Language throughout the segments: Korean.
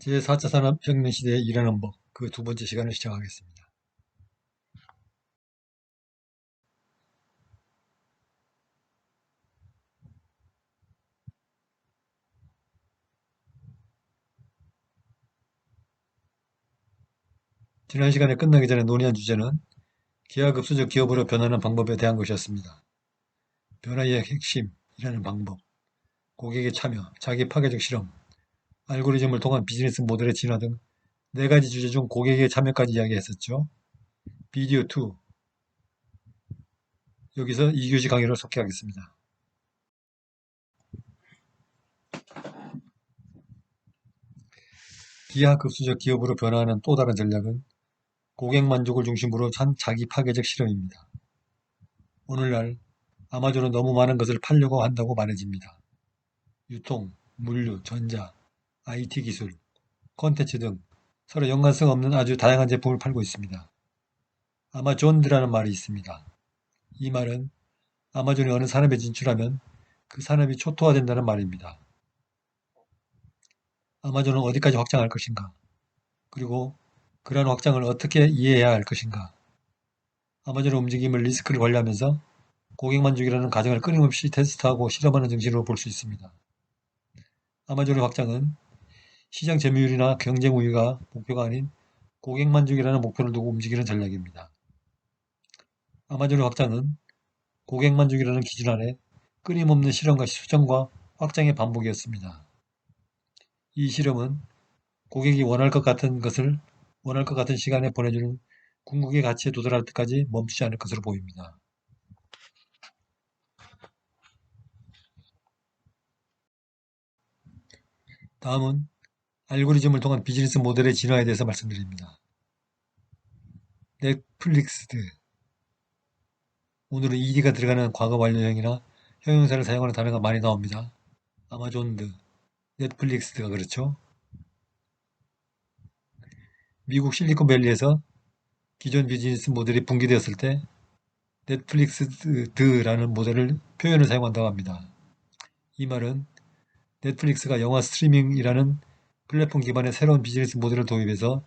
제4차 산업혁명 시대에 일하는 법, 그 두 번째 시간을 시작하겠습니다. 지난 시간에 끝나기 전에 논의한 주제는 기하급수적 기업으로 변하는 방법에 대한 것이었습니다. 변화의 핵심이라는 방법, 고객의 참여, 자기 파괴적 실험, 알고리즘을 통한 비즈니스 모델의 진화 등네 가지 주제 중 고객의 참여까지 이야기했었죠. 비디오 2 여기서 2교시 강의를 속개하겠습니다. 기하급수적 기업으로 변화하는 또 다른 전략은 고객 만족을 중심으로 한 자기 파괴적 실험입니다. 오늘날 아마존은 너무 많은 것을 팔려고 한다고 말해집니다. 유통, 물류, 전자, IT 기술, 콘텐츠 등 서로 연관성 없는 아주 다양한 제품을 팔고 있습니다. 아마존드라는 말이 있습니다. 이 말은 아마존이 어느 산업에 진출하면 그 산업이 초토화된다는 말입니다. 아마존은 어디까지 확장할 것인가? 그리고 그러한 확장을 어떻게 이해해야 할 것인가? 아마존의 움직임을 리스크를 관리하면서 고객 만족이라는 가정을 끊임없이 테스트하고 실험하는 정신으로 볼 수 있습니다. 아마존의 확장은 시장 점유율이나 경쟁 우위가 목표가 아닌 고객 만족이라는 목표를 두고 움직이는 전략입니다. 아마존의 확장은 고객 만족이라는 기준 아래 끊임없는 실험과 수정과 확장의 반복이었습니다. 이 실험은 고객이 원할 것 같은 것을 원할 것 같은 시간에 보내주는 궁극의 가치에 도달할 때까지 멈추지 않을 것으로 보입니다. 다음은 알고리즘을 통한 비즈니스 모델의 진화에 대해서 말씀드립니다. 넷플릭스 오늘은 ed가 들어가는 과거 완료형이나 형용사를 사용하는 단어가 많이 나옵니다. 아마존드, 넷플릭스가 그렇죠. 미국 실리콘밸리에서 기존 비즈니스 모델이 붕괴되었을 때 넷플릭스드라는 모델을 표현을 사용한다고 합니다. 이 말은 넷플릭스가 영화 스트리밍이라는 플랫폼 기반의 새로운 비즈니스 모델을 도입해서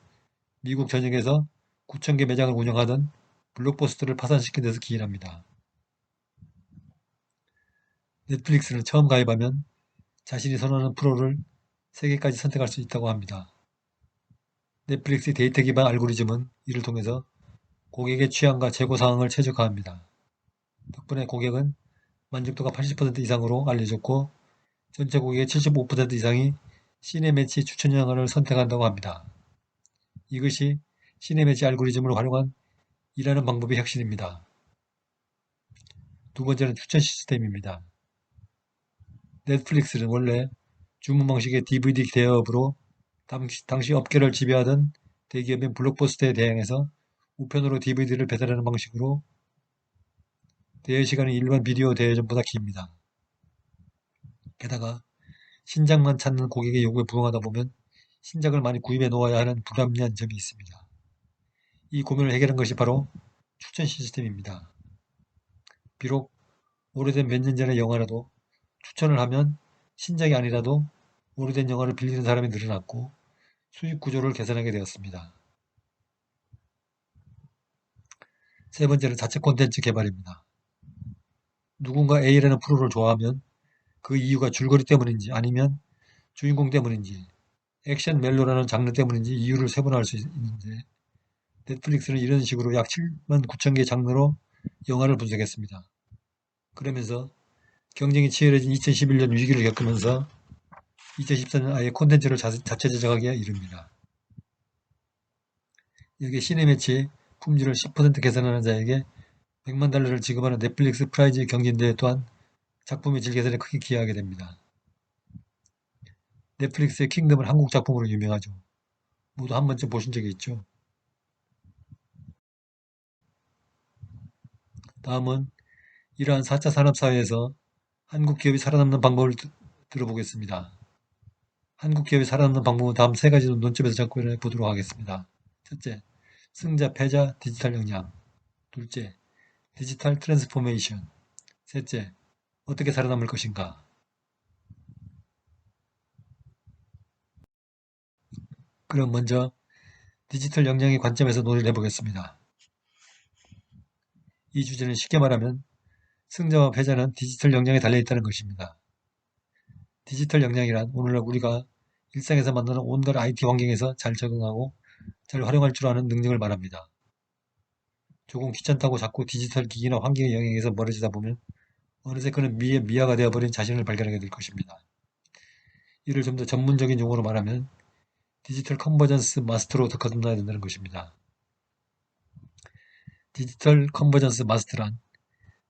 미국 전역에서 9,000개 매장을 운영하던 블록버스터를 파산시킨 데서 기인합니다. 넷플릭스는 처음 가입하면 자신이 선호하는 프로를 3개까지 선택할 수 있다고 합니다. 넷플릭스의 데이터 기반 알고리즘은 이를 통해서 고객의 취향과 재고 상황을 최적화합니다. 덕분에 고객은 만족도가 80% 이상으로 알려졌고 전체 고객의 75% 이상이 시네매치 추천 영화를 선택한다고 합니다. 이것이 시네매치 알고리즘을 활용한 일하는 방법의 혁신입니다. 두 번째는 추천 시스템입니다. 넷플릭스는 원래 주문 방식의 DVD 대여업으로 당시, 당시 업계를 지배하던 대기업인 블록버스터에 대항해서 우편으로 DVD를 배달하는 방식으로 대여 시간이 일반 비디오 대여전보다 깁니다. 게다가 신작만 찾는 고객의 요구에 부응하다 보면 신작을 많이 구입해 놓아야 하는 불합리한 점이 있습니다. 이 고민을 해결한 것이 바로 추천 시스템입니다. 비록 오래된 몇 년 전의 영화라도 추천을 하면 신작이 아니라도 오래된 영화를 빌리는 사람이 늘어났고 수익 구조를 개선하게 되었습니다. 세 번째는 자체 콘텐츠 개발입니다. 누군가 A라는 프로를 좋아하면 그 이유가 줄거리 때문인지 아니면 주인공 때문인지 액션 멜로라는 장르 때문인지 이유를 세분화할 수 있는데 넷플릭스는 이런 식으로 약 7만 9천 개 장르로 영화를 분석했습니다. 그러면서 경쟁이 치열해진 2011년 위기를 겪으면서 2014년 아예 콘텐츠를 자체 제작하기에 이릅니다. 여기에 시네매치 품질을 10% 개선하는 자에게 100만 달러를 지급하는 넷플릭스 프라이즈 경진대회 또한 작품의 질 개선에 크게 기여하게 됩니다. 넷플릭스의 킹덤은 한국 작품으로 유명하죠. 모두 한 번쯤 보신 적이 있죠. 다음은 이러한 4차 산업사회에서 한국 기업이 살아남는 방법을 들어보겠습니다. 한국 기업이 살아남는 방법은 다음 세 가지 논점에서 접근해 보도록 하겠습니다. 첫째, 승자, 패자, 디지털 역량. 둘째, 디지털 트랜스포메이션. 셋째, 어떻게 살아남을 것인가. 그럼 먼저 디지털 역량의 관점에서 논의를 해보겠습니다. 이 주제는 쉽게 말하면 승자와 패자는 디지털 역량에 달려있다는 것입니다. 디지털 역량이란 오늘날 우리가 일상에서 만나는 온갖 IT 환경에서 잘 적응하고 잘 활용할 줄 아는 능력을 말합니다. 조금 귀찮다고 자꾸 디지털 기기나 환경의 영향에서 멀어지다 보면 어느새 그는 미의 미아가 되어버린 자신을 발견하게 될 것입니다. 이를 좀 더 전문적인 용어로 말하면 디지털 컨버전스 마스터로 더 거듭나야 된다는 것입니다. 디지털 컨버전스 마스터란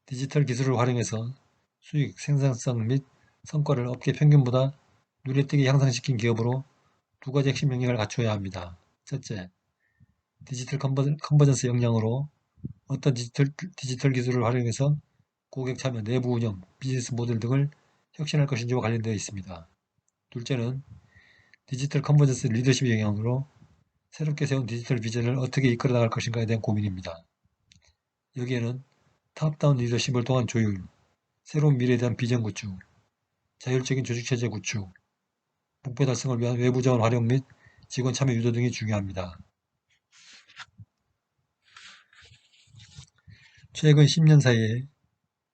디지털 기술을 활용해서 수익, 생산성 및 성과를 업계 평균보다 눈에 띄게 향상시킨 기업으로 두 가지 핵심 역량을 갖춰야 합니다. 첫째, 디지털 컨버전스 역량으로 어떤 디지털, 디지털 기술을 활용해서 고객 참여, 내부 운영, 비즈니스 모델 등을 혁신할 것인지와 관련되어 있습니다. 둘째는 디지털 컨버전스 리더십 영향으로 새롭게 세운 디지털 비전을 어떻게 이끌어 나갈 것인가에 대한 고민입니다. 여기에는 탑다운 리더십을 통한 조율, 새로운 미래에 대한 비전 구축, 자율적인 조직체제 구축, 목표 달성을 위한 외부 자원 활용 및 직원 참여 유도 등이 중요합니다. 최근 10년 사이에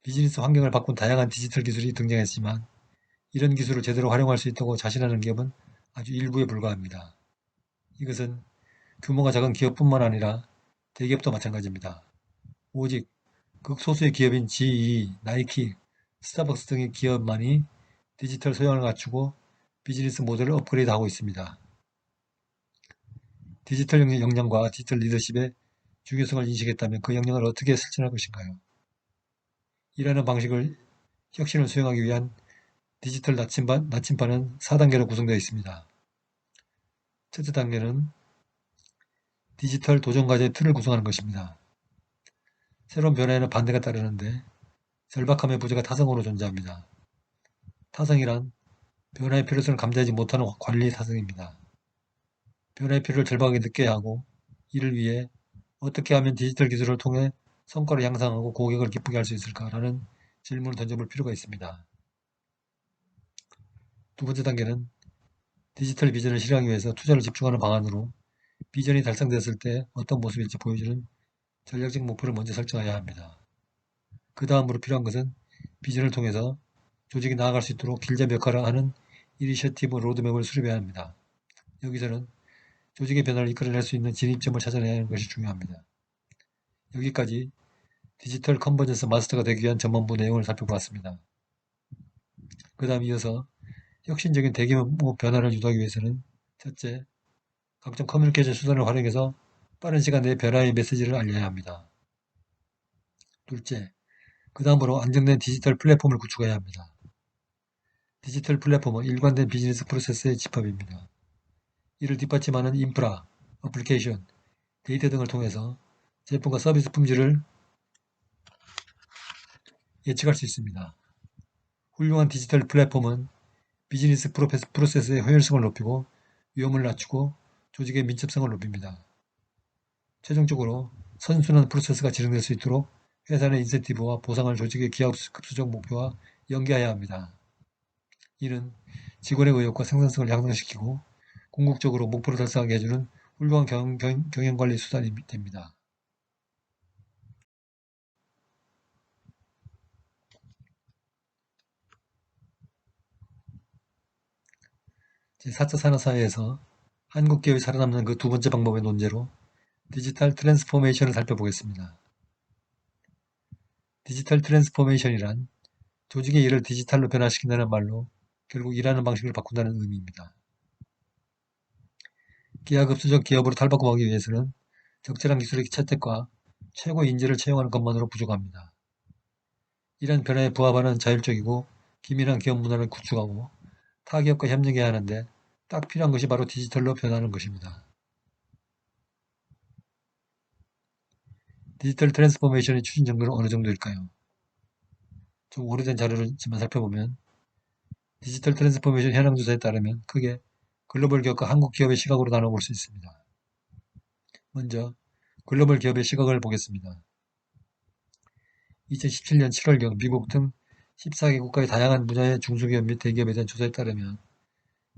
비즈니스 환경을 바꾼 다양한 디지털 기술이 등장했지만 이런 기술을 제대로 활용할 수 있다고 자신하는 기업은 아주 일부에 불과합니다. 이것은 규모가 작은 기업뿐만 아니라 대기업도 마찬가지입니다. 오직 극소수의 기업인 GE, 나이키, 스타벅스 등의 기업만이 디지털 소양을 갖추고 비즈니스 모델을 업그레이드하고 있습니다. 디지털 역량과 디지털 리더십의 중요성을 인식했다면 그 역량을 어떻게 실천할 것인가요? 이라는 방식을 혁신을 수행하기 위한 디지털 나침반, 나침반은 4단계로 구성되어 있습니다. 첫째 단계는 디지털 도전과제의 틀을 구성하는 것입니다. 새로운 변화에는 반대가 따르는데 절박함의 부재가 타성으로 존재합니다. 타성이란 변화의 필요성을 감지하지 못하는 관리 타성입니다. 변화의 필요를 절박하게 느껴야 하고 이를 위해 어떻게 하면 디지털 기술을 통해 성과를 향상하고 고객을 기쁘게 할 수 있을까라는 질문을 던져볼 필요가 있습니다. 두 번째 단계는 디지털 비전을 실행하기 위해서 투자를 집중하는 방안으로 비전이 달성되었을 때 어떤 모습일지 보여주는 전략적 목표를 먼저 설정해야 합니다. 그 다음으로 필요한 것은 비전을 통해서 조직이 나아갈 수 있도록 길잡이 역할을 하는 이니셔티브 로드맵을 수립해야 합니다. 여기서는 조직의 변화를 이끌어낼 수 있는 진입점을 찾아내야 하는 것이 중요합니다. 여기까지 디지털 컨버전스 마스터가 되기 위한 전문부 내용을 살펴보았습니다. 그 다음 이어서 혁신적인 대규모 변화를 유도하기 위해서는 첫째, 각종 커뮤니케이션 수단을 활용해서 빠른 시간 내에 변화의 메시지를 알려야 합니다. 둘째, 그 다음으로 안정된 디지털 플랫폼을 구축해야 합니다. 디지털 플랫폼은 일관된 비즈니스 프로세스의 집합입니다. 이를 뒷받침하는 인프라, 어플리케이션, 데이터 등을 통해서 제품과 서비스 품질을 예측할 수 있습니다. 훌륭한 디지털 플랫폼은 비즈니스 프로세스의 효율성을 높이고 위험을 낮추고 조직의 민첩성을 높입니다. 최종적으로 선순환 프로세스가 진행될 수 있도록 회사 의 인센티브와 보상을 조직의 기업 급수적 목표와 연계해야 합니다. 이는 직원의 의욕과 생산성을 향상시키고 궁극적으로 목표를 달성하게 해주는 훌륭한 경영관리 수단이 됩니다. 제4차 산업사회에서 한국 기업이 살아남는 그 두 번째 방법의 논제로 디지털 트랜스포메이션을 살펴보겠습니다. 디지털 트랜스포메이션이란 조직의 일을 디지털로 변화시킨다는 말로 결국 일하는 방식을 바꾼다는 의미입니다. 기하급수적 기업으로 탈바꿈하기 위해서는 적절한 기술의 채택과 최고 인재를 채용하는 것만으로 부족합니다. 이런 변화에 부합하는 자율적이고 기민한 기업 문화를 구축하고 타기업과 협력해야 하는데 딱 필요한 것이 바로 디지털로 변하는 것입니다. 디지털 트랜스포메이션의 추진 정도는 어느 정도일까요? 좀 오래된 자료를지만 살펴보면 디지털 트랜스포메이션 현황 조사에 따르면 크게 글로벌 기업과 한국 기업의 시각으로 나눠볼 수 있습니다. 먼저 글로벌 기업의 시각을 보겠습니다. 2017년 7월경 미국 등 14개 국가의 다양한 분야의 중소기업 및 대기업에 대한 조사에 따르면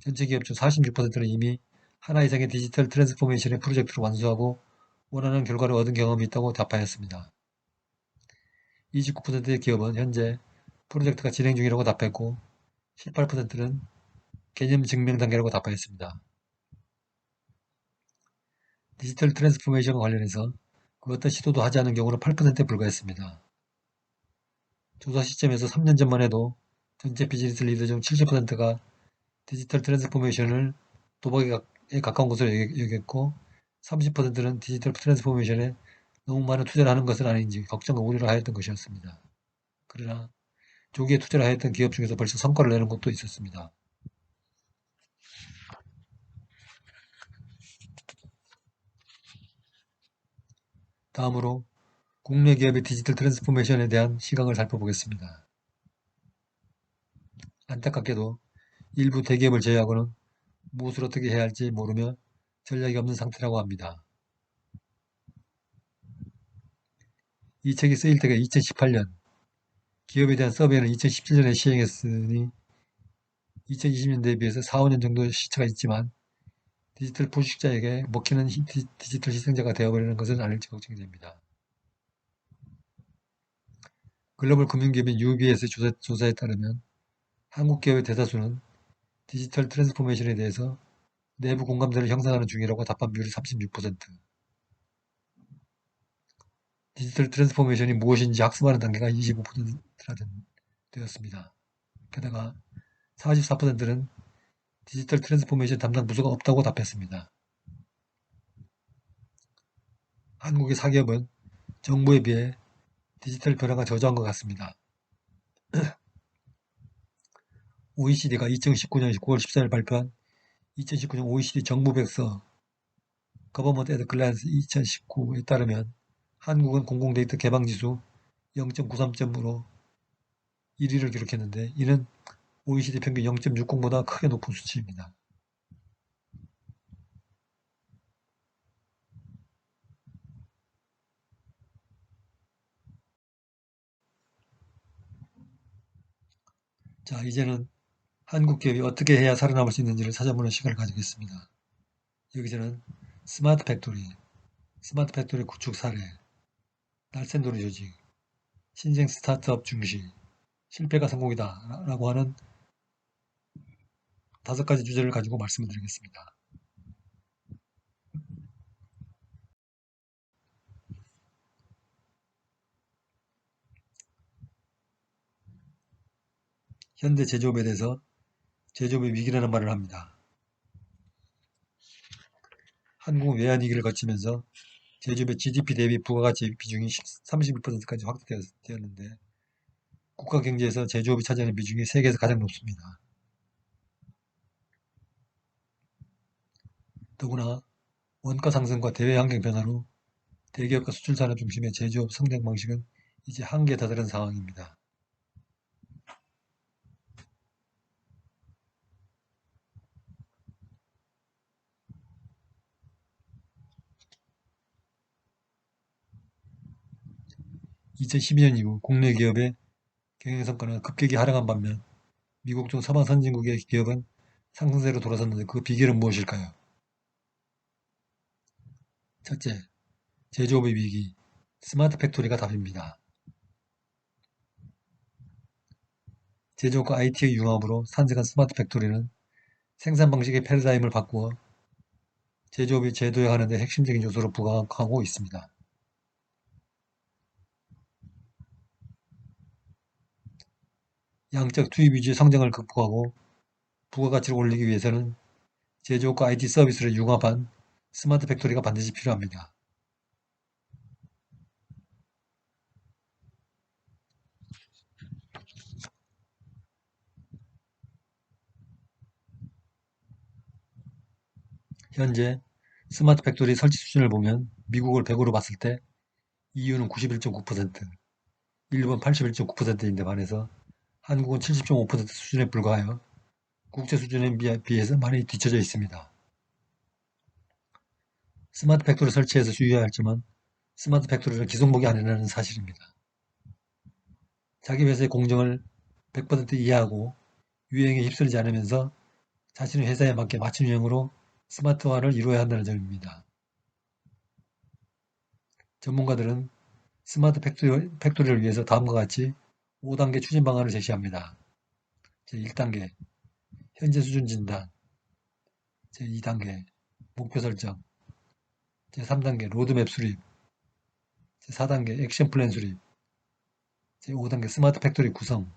전체 기업 중 46%는 이미 하나 이상의 디지털 트랜스포메이션의 프로젝트를 완수하고 원하는 결과를 얻은 경험이 있다고 답하였습니다. 29%의 기업은 현재 프로젝트가 진행 중이라고 답했고 18%는 개념 증명 단계라고 답하였습니다. 디지털 트랜스포메이션과 관련해서 그 어떤 시도도 하지 않은 경우는 8%에 불과했습니다. 조사 시점에서 3년 전만 해도 전체 비즈니스 리더 중 70%가 디지털 트랜스포메이션을 도박에 가 까운 것으로 여겼고 30%는 디지털 트랜스포메이션에 너무 많은 투자를 하는 것은 아닌지 걱정과 우려를 하였던 것이었습니다. 그러나 조기에 투자를 하였던 기업 중에서 벌써 성과를 내는 곳도 있었습니다. 다음으로 국내 기업의 디지털 트랜스포메이션에 대한 시각을 살펴보겠습니다. 안타깝게도 일부 대기업을 제외하고는 무엇을 어떻게 해야 할지 모르며 전략이 없는 상태라고 합니다. 이 책이 쓰일 때가 2018년, 기업에 대한 서베이는 2017년에 시행했으니 2020년대에 비해서 4, 5년 정도 시차가 있지만 디지털 부식자에게 먹히는 디지털 희생자가 되어버리는 것은 아닐지 걱정이 됩니다. 글로벌 금융기업인 UBS 조사, 조사 에 따르면 한국 기업의 대다수는 디지털 트랜스포메이션에 대해서 내부 공감대를 형성하는 중이라고 답한 비율이 36% 디지털 트랜스포메이션이 무엇인지 학습하는 단계가 25%나 되었습니다. 게다가 44%는 디지털 트랜스포메이션 담당 부서가 없다고 답했습니다. 한국의 사기업은 정부에 비해 디지털 변화가 저조한 것 같습니다. OECD가 2019년 9월 14일 발표한 2019년 OECD 정부백서 Government at Glance 2019에 따르면 한국은 공공데이터 개방지수 0.93점으로 1위를 기록했는데 이는 OECD 평균 0.60보다 크게 높은 수치입니다. 자 이제는 한국 기업이 어떻게 해야 살아남을 수 있는지를 찾아보는 시간을 가지겠습니다. 여기서는 스마트 팩토리, 스마트 팩토리 구축 사례, 날쌘돌이 조직, 신생 스타트업 중시, 실패가 성공이다 라고 하는 다섯 가지 주제를 가지고 말씀을 드리겠습니다. 현대 제조업에 대해서 제조업의 위기라는 말을 합니다. 한국은 외환 위기를 거치면서 제조업의 GDP 대비 부가가치 비중이 31%까지 확대되었는데 국가 경제에서 제조업이 차지하는 비중이 세계에서 가장 높습니다. 더구나 원가 상승과 대외 환경 변화로 대기업과 수출 산업 중심의 제조업 성장 방식은 이제 한계에 다다른 상황입니다. 2012년 이후 국내 기업의 경영성과는 급격히 하락한 반면 미국 등 서방 선진국의 기업은 상승세로 돌아섰는데 그 비결은 무엇일까요? 첫째, 제조업의 위기, 스마트 팩토리가 답입니다. 제조업과 IT의 융합으로 산생한 스마트 팩토리는 생산 방식의 패러다임을 바꾸어 제조업이 제도화하는 데 핵심적인 요소로 부각하고 있습니다. 양적 투입 위주의 성장을 극복하고 부가가치를 올리기 위해서는 제조업과 IT 서비스를 융합한 스마트 팩토리가 반드시 필요합니다. 현재 스마트 팩토리 설치 수준을 보면 미국을 100으로 봤을 때 EU는 91.9%, 일본 81.9%인데 반해서 한국은 70.5% 수준에 불과하여 국제 수준에 비해서 많이 뒤처져 있습니다. 스마트 팩토리 설치해서 주의해야 할 점은 스마트 팩토리를 기성복이 아니라는 사실입니다. 자기 회사의 공정을 100% 이해하고 유행에 휩쓸리지 않으면서 자신의 회사에 맞게 맞춤 유형으로 스마트화를 이루어야 한다는 점입니다. 전문가들은 스마트 팩토리, 팩토리를 위해서 다음과 같이 5단계 추진 방안을 제시합니다. 제1단계 현재 수준 진단 제2단계 목표 설정 제3단계 로드맵 수립 제4단계 액션 플랜 수립 제5단계 스마트 팩토리 구성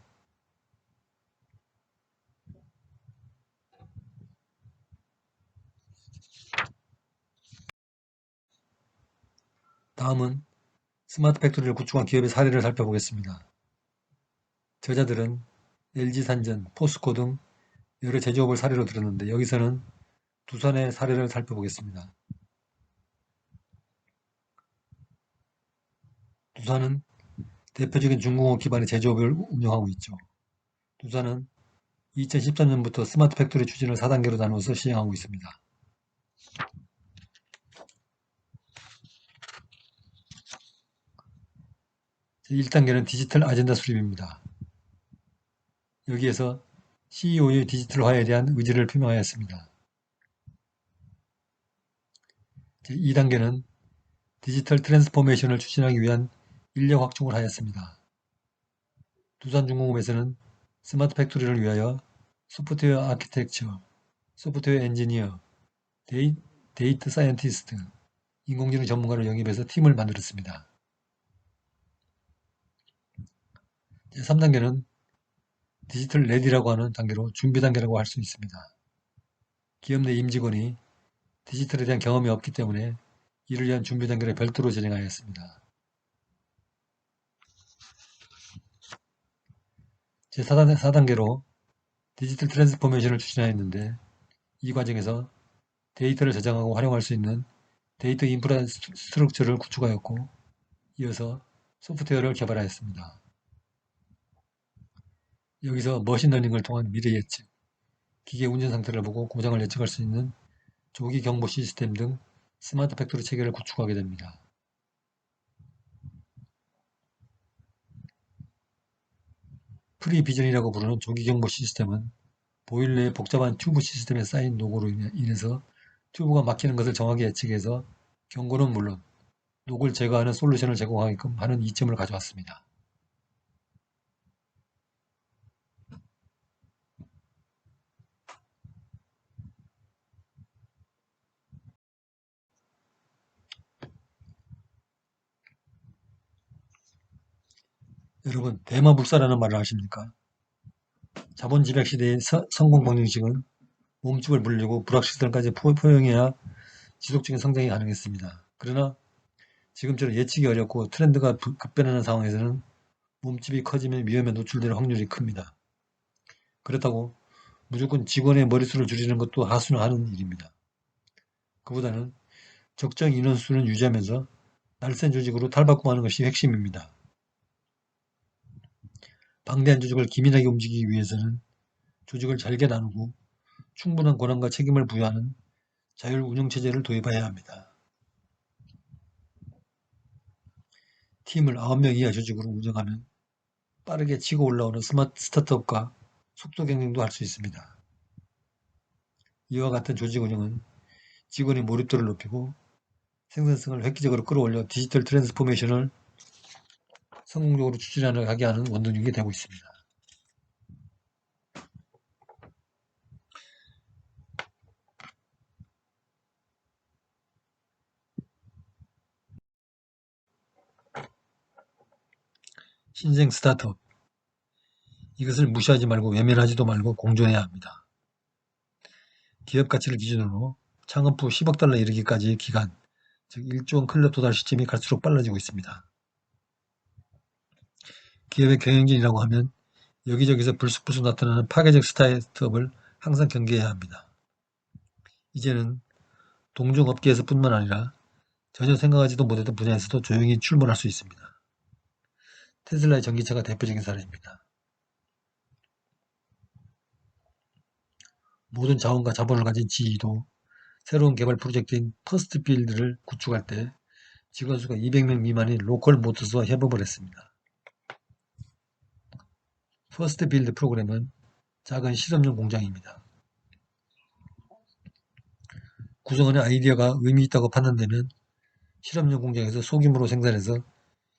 다음은 스마트 팩토리를 구축한 기업의 사례를 살펴보겠습니다. 저자들은 LG산전, 포스코 등 여러 제조업을 사례로 들었는데 여기서는 두산의 사례를 살펴보겠습니다. 두산은 대표적인 중공업 기반의 제조업을 운영하고 있죠. 두산은 2013년부터 스마트 팩토리 추진을 4단계로 나누어서 시행하고 있습니다. 1단계는 디지털 아젠다 수립입니다. 여기에서 CEO의 디지털화에 대한 의지를 표명하였습니다. 2단계는 디지털 트랜스포메이션을 추진하기 위한 인력 확충을 하였습니다. 두산중공업에서는 스마트 팩토리를 위하여 소프트웨어 아키텍처, 소프트웨어 엔지니어, 데이, 데이터 사이언티스트, 인공지능 전문가를 영입해서 팀을 만들었습니다. 3단계는 디지털 레디라고 하는 단계로 준비 단계라고 할 수 있습니다. 기업 내 임직원이 디지털에 대한 경험이 없기 때문에 이를 위한 준비 단계를 별도로 진행하였습니다. 제4단계로 디지털 트랜스포메이션을 추진하였는데 이 과정에서 데이터를 저장하고 활용할 수 있는 데이터 인프라 스트럭처를 구축하였고 이어서 소프트웨어를 개발하였습니다. 여기서 머신러닝을 통한 미래 예측, 기계 운전 상태를 보고 고장을 예측할 수 있는 조기 경보 시스템 등 스마트 팩토리 체계를 구축하게 됩니다. 프리비전이라고 부르는 조기 경보 시스템은 보일러의 복잡한 튜브 시스템에 쌓인 녹으로 인해서 튜브가 막히는 것을 정확히 예측해서 경고는 물론 녹을 제거하는 솔루션을 제공하게끔 하는 이점을 가져왔습니다. 여러분 대마불사라는 말을 아십니까? 자본집약 시대의 서, 성공 방정식은 몸집을 불리고 불확실성까지 포용해야 지속적인 성장이 가능했습니다. 그러나 지금처럼 예측이 어렵고 트렌드가 급변하는 상황에서는 몸집이 커지면 위험에 노출될 확률이 큽니다. 그렇다고 무조건 직원의 머릿수를 줄이는 것도 하수는 하는 일입니다. 그보다는 적정 인원수는 유지하면서 날쌘 조직으로 탈바꿈하는 것이 핵심입니다. 방대한 조직을 기민하게 움직이기 위해서는 조직을 잘게 나누고 충분한 권한과 책임을 부여하는 자율 운영체제를 도입해야 합니다. 팀을 9명 이하 조직으로 운영하면 빠르게 치고 올라오는 스마트 스타트업과 속도 경쟁도 할 수 있습니다. 이와 같은 조직 운영은 직원의 몰입도를 높이고 생산성을 획기적으로 끌어올려 디지털 트랜스포메이션을 성공적으로 추진하게 하는 원동력이 되고 있습니다. 신생 스타트업 이것을 무시하지 말고 외면하지도 말고 공존해야 합니다. 기업 가치를 기준으로 창업 후 10억 달러 이르기까지의 기간, 즉 1조 클럽 도달 시점이 갈수록 빨라지고 있습니다. 기업의 경영진이라고 하면 여기저기서 불쑥불쑥 나타나는 파괴적 스타트업을 항상 경계해야 합니다. 이제는 동종업계에서 뿐만 아니라 전혀 생각하지도 못했던 분야에서도 조용히 출몰할 수 있습니다. 테슬라의 전기차가 대표적인 사례입니다. 모든 자원과 자본을 가진 GE도 새로운 개발 프로젝트인 퍼스트 필드를 구축할 때 직원 수가 200명 미만인 로컬 모터스와 협업을 했습니다. 퍼스트 빌드 프로그램은 작은 실험용 공장입니다. 구성원의 아이디어가 의미 있다고 판단되면 실험용 공장에서 소규모로 생산해서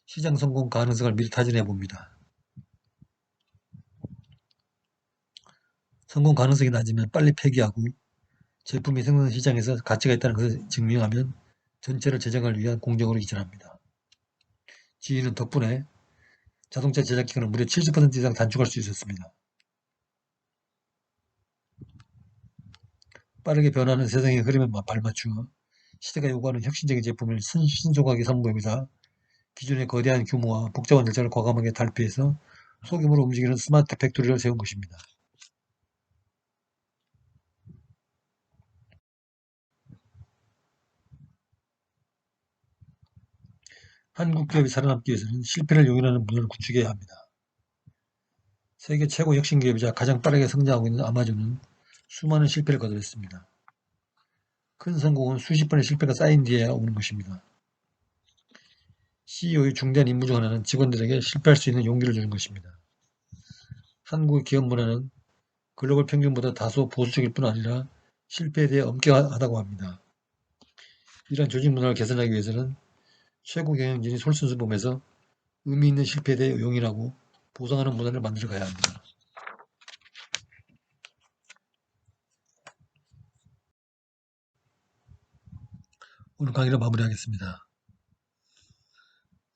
시장 성공 가능성을 미리 타진해 봅니다. 성공 가능성이 낮으면 빨리 폐기하고 제품이 생산 시장에서 가치가 있다는 것을 증명하면 전체를 제작을 위한 공정으로 이전합니다. 지인은 덕분에 자동차 제작 기간을 무려 70% 이상 단축할 수 있었습니다. 빠르게 변하는 세상의 흐름에 발맞추어 시대가 요구하는 혁신적인 제품을 신속하게 선보입니다. 기존의 거대한 규모와 복잡한 절차를 과감하게 탈피해서 소규모로 움직이는 스마트 팩토리를 세운 것입니다. 한국 기업이 살아남기 위해서는 실패를 용인하는 문화를 구축해야 합니다. 세계 최고 혁신 기업이자 가장 빠르게 성장하고 있는 아마존은 수많은 실패를 거듭했습니다. 큰 성공은 수십 번의 실패가 쌓인 뒤에야 오는 것입니다. CEO의 중대한 임무 중 하나는 직원들에게 실패할 수 있는 용기를 주는 것입니다. 한국의 기업 문화는 글로벌 평균보다 다소 보수적일 뿐 아니라 실패에 대해 엄격하다고 합니다. 이러한 조직 문화를 개선하기 위해서는 최고 경영진이 솔선수범해서 의미 있는 실패에 대해 용인하고 보상하는 문화를 만들어 가야 합니다. 오늘 강의를 마무리하겠습니다.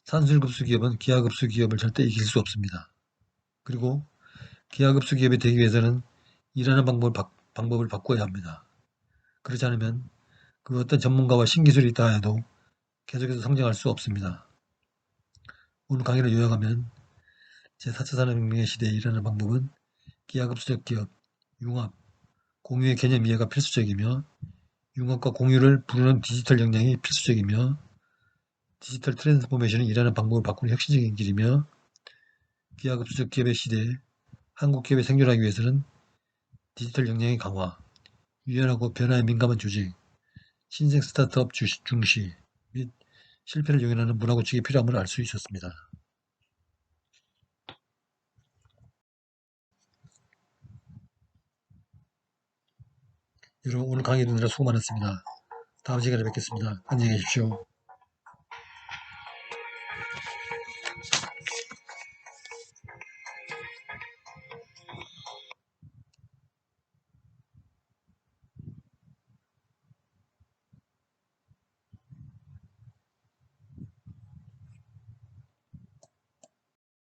산술급수 기업은 기하급수 기업을 절대 이길 수 없습니다. 그리고 기하급수 기업이 되기 위해서는 일하는 방법을, 바, 방법을 바꿔야 합니다. 그렇지 않으면 그 어떤 전문가와 신기술이 있다 해도 계속해서 성장할 수 없습니다. 오늘 강의를 요약하면 제4차 산업혁명의 시대에 일하는 방법은 기하급수적 기업, 융합, 공유의 개념 이해가 필수적이며 융합과 공유를 부르는 디지털 역량이 필수적이며 디지털 트랜스포메이션은 일하는 방법을 바꾸는 혁신적인 길이며 기하급수적 기업의 시대에 한국 기업이 생존하기 위해서는 디지털 역량의 강화, 유연하고 변화에 민감한 조직, 신생 스타트업 중시 및 실패를 용인하는 문화 구축이 필요함을 알 수 있었습니다. 여러분 오늘 강의 듣느라 수고 많았습니다. 다음 시간에 뵙겠습니다. 안녕히 계십시오.